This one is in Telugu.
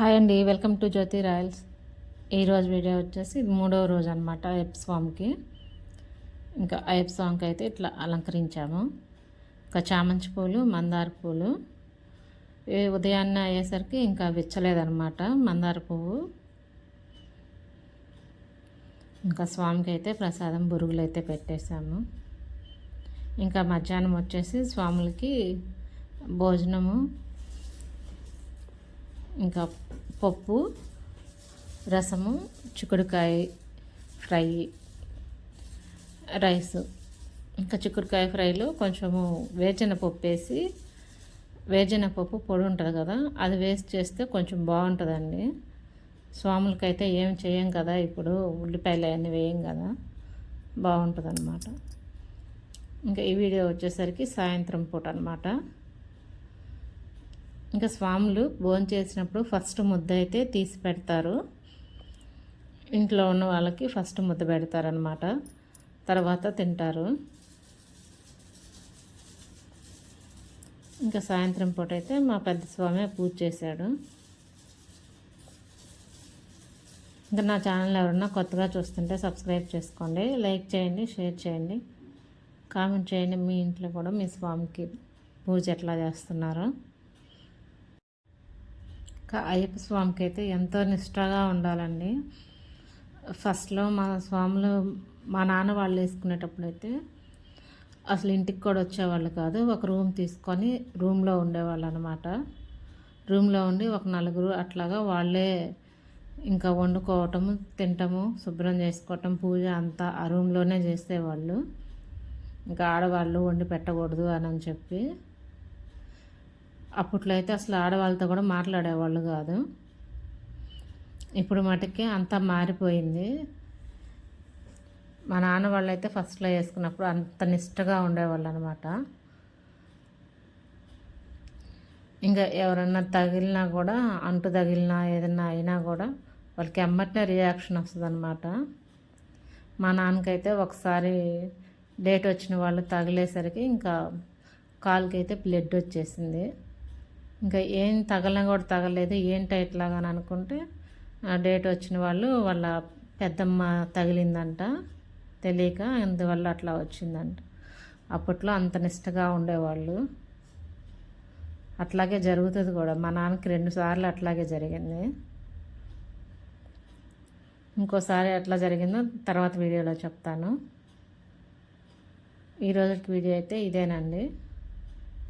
హాయ్ అండి వెల్కమ్ టు జ్యోతి రాయల్స్. ఈరోజు వీడియో వచ్చేసి ఇది మూడవ రోజు అనమాట అయ్యప్ప స్వామికి. ఇంకా అయ్యప్ప స్వామికి అయితే ఇట్లా అలంకరించాము. ఇంకా చామంతి పూలు మందార పూలు. ఉదయాన్నే అయ్యేసరికి ఇంకా విచ్చలేదనమాట మందార పువ్వు. ఇంకా స్వామికి అయితే ప్రసాదం బురుగులు అయితే పెట్టేశాము. ఇంకా మధ్యాహ్నం వచ్చేసి స్వాములకి భోజనము ఇంకా పప్పు రసము చిక్కుడుకాయ ఫ్రై రైస్. ఇంకా చిక్కుడుకాయ ఫ్రైలో కొంచెము వేజన పప్పు వేసి వేజన పప్పు పొడి ఉంటుంది కదా అది వేస్ట్ చేస్తే కొంచెం బాగుంటుందండి. స్వాములకైతే ఏం చేయం కదా ఇప్పుడు ఉల్లిపాయలు అవన్నీ వేయం కదా బాగుంటుంది అనమాట ఇంకా ఈ వీడియో వచ్చేసరికి సాయంత్రం పూట అనమాట ఇంకా స్వాములు భోజనం చేసినప్పుడు ఫస్ట్ ముద్ద అయితే తీసి పెడతారు. ఇంట్లో ఉన్న వాళ్ళకి ఫస్ట్ ముద్ద పెడతారనమాట తర్వాత తింటారు. ఇంకా సాయంత్రం పూట అయితే మా పెద్ద స్వామి పూజ చేశాడు. ఇంకా నా ఛానల్ ఎవరన్నా కొత్తగా చూస్తుంటే సబ్స్క్రైబ్ చేసుకోండి. లైక్ చేయండి షేర్ చేయండి. కామెంట్ చేయండి మీ ఇంట్లో కూడా మీ స్వామికి పూజ ఎట్లా చేస్తున్నారో. అయ్యప్ప స్వామికి అయితే ఎంతో నిష్ఠగా ఉండాలండి. ఫస్ట్లో మా స్వాములు మా నాన్న వాళ్ళు వేసుకునేటప్పుడు అయితే అసలు ఇంటికి కూడా వచ్చేవాళ్ళు కాదు. ఒక రూమ్ తీసుకొని రూమ్లో ఉండేవాళ్ళు అనమాట రూమ్లో ఉండి ఒక నలుగురు అట్లాగా వాళ్ళే ఇంకా వండుకోవటము తింటము శుభ్రం చేసుకోవటం పూజ అంతా ఆ రూమ్లోనే చేసేవాళ్ళు. ఇంకా ఆడవాళ్ళు వండి పెట్టకూడదు అని అని చెప్పి అప్పట్లో అయితే అసలు ఆడవాళ్ళతో కూడా మాట్లాడేవాళ్ళు కాదు. ఇప్పుడు మటుకే అంతా మారిపోయింది. మా నాన్న వాళ్ళు అయితే ఫస్ట్లో వేసుకున్నప్పుడు అంత నిష్టగా ఉండేవాళ్ళు అనమాట ఇంకా ఎవరన్నా తగిలినా కూడా అంటు తగిలినా ఏదన్నా అయినా కూడా వాళ్ళకి ఎమ్మటనే రియాక్షన్ వస్తుంది అనమాట మా నాన్నకైతే ఒకసారి డేట్ వచ్చిన వాళ్ళు తగిలేసరికి ఇంకా కాలుకైతే బ్లడ్ వచ్చేసింది. ఇంకా ఏం తగలని కూడా తగలేదు. ఏంటి ఇట్లాగా అని అనుకుంటే డేట్ వచ్చిన వాళ్ళు వాళ్ళ పెద్దమ్మ తగిలిందంట. తెలియక అందువల్ల అట్లా వచ్చిందంట. అప్పట్లో అంత నిష్టగా ఉండేవాళ్ళు. అట్లాగే జరుగుతుంది కూడా. మా నాన్నకి రెండుసార్లు అట్లాగే జరిగింది. ఇంకోసారి ఎట్లా జరిగిందో తర్వాత వీడియోలో చెప్తాను. ఈరోజుకి వీడియో అయితే ఇదేనండి.